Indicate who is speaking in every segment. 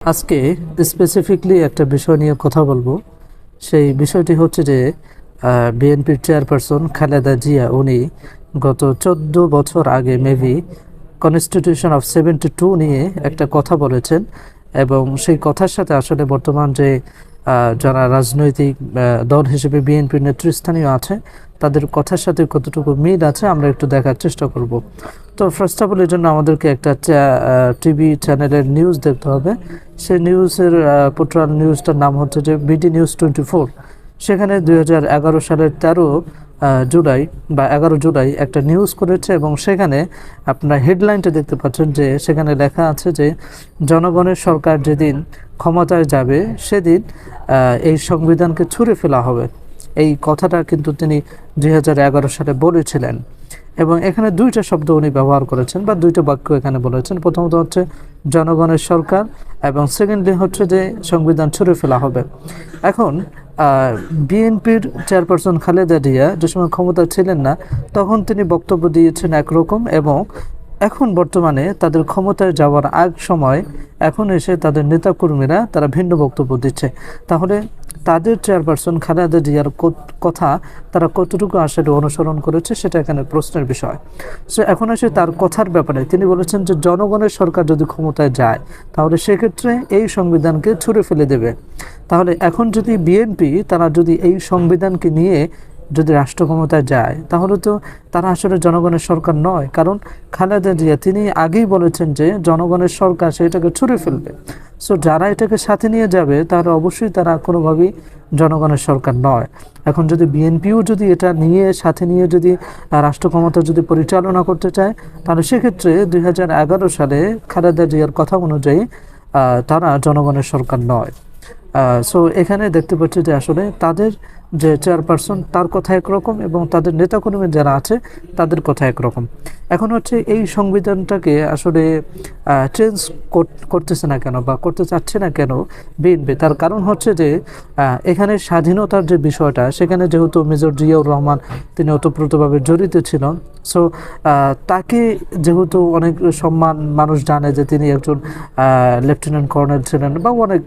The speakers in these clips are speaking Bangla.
Speaker 1: আজকে স্পেসিফিকলি একটা বিষয় নিয়ে কথা বলব। সেই বিষয়টি হচ্ছে যে বিএনপির চেয়ারপারসন খালেদা জিয়া, উনি গত চোদ্দ বছর আগে maybe constitution of seventy two নিয়ে একটা কথা বলেছেন এবং সেই কথার সাথে আসলে বর্তমান যে যারা রাজনৈতিক দল হিসেবে বিএনপির নেতৃস্থানীয় আছে, তাদের কথার সাথে কতটুকু মিল আছে আমরা একটু দেখার চেষ্টা করব। তো ফার্স্ট অফ অল এর জন্য আমাদেরকে একটা টিভি চ্যানেলের নিউজ দেখতে হবে। সেই নিউজের পোর্টাল নিউজটার নাম হচ্ছে যে বিডি নিউজ টোয়েন্টি ফোর সেখানে দুই হাজার এগারো সালের তেরো জুলাই বা এগারো জুলাই একটা নিউজ করেছে এবং সেখানে আপনারা হেডলাইনটা দেখতে পাচ্ছেন যে সেখানে লেখা আছে যে জনগণের সরকার যেদিন ক্ষমতায় যাবে সেদিন এই সংবিধানকে ছুঁড়ে ফেলা হবে। এই কথাটা কিন্তু তিনি দুই হাজার এগারো সালে বলেছিলেন। এবং এখানে দুইটা শব্দ উনি ব্যবহার করেছেন বা দুইটা বাক্য এখানে বলেছেন। প্রথমত হচ্ছে জনগণের সরকার এবং সেকেন্ডলি হচ্ছে যে সংবিধান ছুঁড়ে ফেলা হবে। এখন বিএনপির চেয়ারপারসন খালেদা জিয়া যে সময় ক্ষমতা ছিলেন না, তখন তিনি বক্তব্য দিয়েছেন একরকম এবং এখন বর্তমানে তাদের ক্ষমতায় যাওয়ার আগ সময় এখন এসে তাদের নেতাকর্মীরা তারা ভিন্ন বক্তব্য দিচ্ছে। তাহলে তাদের চেয়ারপারসন খালেদা জিয়ার কথা তারা কতটুকু আসলে অনুসরণ করেছে সেটা এখানে প্রশ্নের বিষয়। সো এখন এসে তার কথার ব্যাপারে তিনি বলেছেন যে জনগণের সরকার যদি ক্ষমতায় যায়, তাহলে সেক্ষেত্রে এই সংবিধানকে ছুড়ে ফেলে দেবে। তাহলে এখন যদি বিএনপি তারা যদি এই সংবিধানকে নিয়ে যদি রাষ্ট্র ক্ষমতায় যায়, তাহলে তো তারা আসলে জনগণের সরকার নয়। কারণ খালেদা জিয়া, তিনি আগেই বলেছেন যে জনগণের সরকার সেটাকে ছুড়ে ফেলবে। সো যারা এটাকে সাথে নিয়ে যাবে, তাহলে অবশ্যই তারা কোনোভাবেই জনগণের সরকার নয়। এখন যদি বিএনপিও যদি এটা নিয়ে, সাথে নিয়ে যদি রাষ্ট্র ক্ষমতা যদি পরিচালনা করতে চায়, তাহলে সেক্ষেত্রে দুই হাজার এগারো সালে খালেদা জিয়ার কথা অনুযায়ী তারা জনগণের সরকার নয়। সো এখানে দেখতে পাচ্ছি যে আসলে তাদের যে চেয়ারপারসন তার কথা একরকম এবং তাদের নেতাকর্মী যারা আছে, তাদের কথা একরকম। এখন হচ্ছে এই সংবিধানটাকে আসলে চেঞ্জ করতেছে না কেন বা করতে চাচ্ছে না কেন বিএনপি তার কারণ হচ্ছে যে এখানে স্বাধীনতার যে বিষয়টা, সেখানে যেহেতু মেজর জিয়াউর রহমান তিনি ওতপ্রোতভাবে জড়িত ছিলেন সো তাকে যেহেতু অনেক সম্মান মানুষ জানে যে তিনি একজন লেফটেন্যান্ট কর্নেল ছিলেন বা অনেক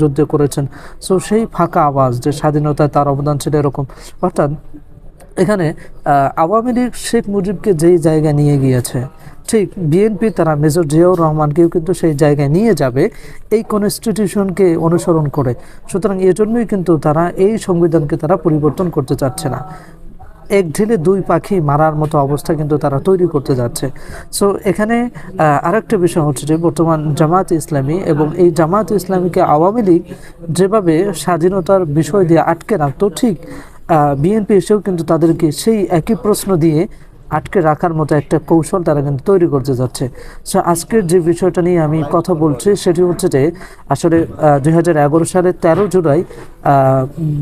Speaker 1: যুদ্ধ করেছেন সো সেই ফাঁকা আওয়াজ যে স্বাধীনতায় তার অবদান ছিল এরকম। অর্থাৎ এখানে আওয়ামী লীগ শেখ মুজিবকে যেই জায়গায় নিয়ে গিয়েছে, ঠিক বিএনপি, তারা মেজর জিয়াউর রহমানকেও কিন্তু সেই জায়গায় নিয়ে যাবে, এই কনস্টিটিউশনকে অনুসরণ করে। সুতরাং এজন্যই কিন্তু তারা এই সংবিধানকে তারা পরিবর্তন করতে চাচ্ছে না। এক ঢিলে দুই পাখি মারার মতো অবস্থা কিন্তু তারা তৈরি করতে যাচ্ছে। সো এখানে আরেকটা বিষয় হচ্ছে যে বর্তমান জামাত ইসলামী এবং এই জামাত ইসলামীকে আওয়ামী লীগ যেভাবে স্বাধীনতার বিষয় দিয়ে আটকে রাখতো, ঠিক বিএনপি এসেও কিন্তু তাদেরকে সেই একই প্রশ্ন দিয়ে আটকে রাখার মতো একটা কৌশল তারা কিন্তু তৈরি করতে যাচ্ছে। সো আজকের যে বিষয়টা নিয়ে আমি কথা বলছি, সেটি হচ্ছে যে আসলে দুই হাজার এগারো সালের তেরো জুলাই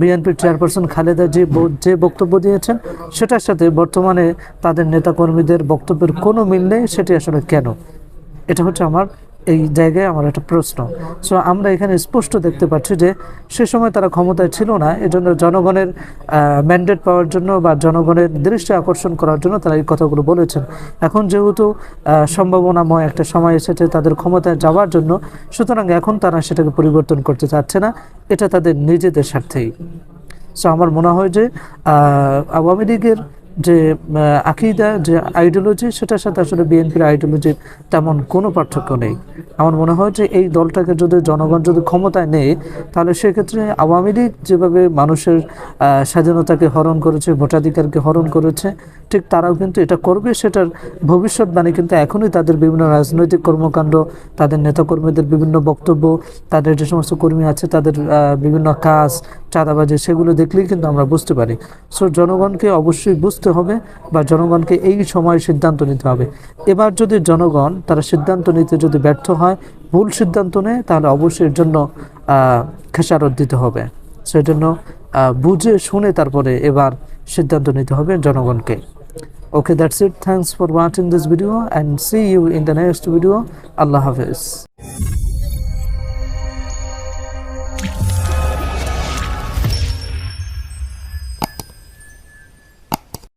Speaker 1: বিএনপির চেয়ারপারসন খালেদা যে যে বক্তব্য দিয়েছেন, সেটার সাথে বর্তমানে তাদের নেতাকর্মীদের বক্তব্যের কোনো মিল নেই, সেটি আসলে কেন? এটা হচ্ছে আমার এই জায়গায় আমার একটা প্রশ্ন। সো আমরা এখানে স্পষ্ট দেখতে পাচ্ছি যে সে সময় তারা ক্ষমতায় ছিল না, এজন্য জনগণের ম্যান্ডেট পাওয়ার জন্য বা জনগণের দৃষ্টি আকর্ষণ করার জন্য তারা এই কথাগুলো বলেছেন। এখন যেহেতু সম্ভাবনাময় একটা সময় এসেছে তাদের ক্ষমতায় যাওয়ার জন্য, সুতরাং এখন তারা সেটাকে পরিবর্তন করতে চাচ্ছে না, এটা তাদের নিজেদের স্বার্থেই। সো আমার মনে হয় যে আওয়ামী লীগের যে আকিদা, যে আইডিওলজি সেটার সাথে আসলে বিএনপির আইডিওলজির তেমন কোনো পার্থক্য নেই। আমার মনে হয় যে এই দলটাকে যদি জনগণ যদি ক্ষমতায় নেয়, তাহলে সেক্ষেত্রে আওয়ামী লীগ যেভাবে মানুষের স্বাধীনতাকে হরণ করেছে, ভোটাধিকারকে হরণ করেছে, ঠিক তারাও কিন্তু এটা করবে, সেটার ভবিষ্যৎবাণী কিন্তু এখনই তাদের বিভিন্ন রাজনৈতিক কর্মকাণ্ড, তাদের নেতাকর্মীদের বিভিন্ন বক্তব্য, তাদের যে সমস্ত কর্মী আছে, তাদের বিভিন্ন কাজ চাঁদাবাজি সেগুলো দেখলেই কিন্তু আমরা বুঝতে পারি সো জনগণকে অবশ্যই বুঝতে হবে বা জনগণকে এই সময় সিদ্ধান্ত নিতে হবে এবার যদি জনগণ তারা সিদ্ধান্ত নিতে যদি ব্যর্থ হয় ভুল সিদ্ধান্ত নেয় তাহলে অবশ্যই এর জন্য খেসারত দিতে হবে সেই জন্য আহ, বুঝে শুনে তারপরে এবার সিদ্ধান্ত নিতে হবে জনগণকে Okay, that's it. Thanks for watching this video and see you in the next video. Allah Hafiz.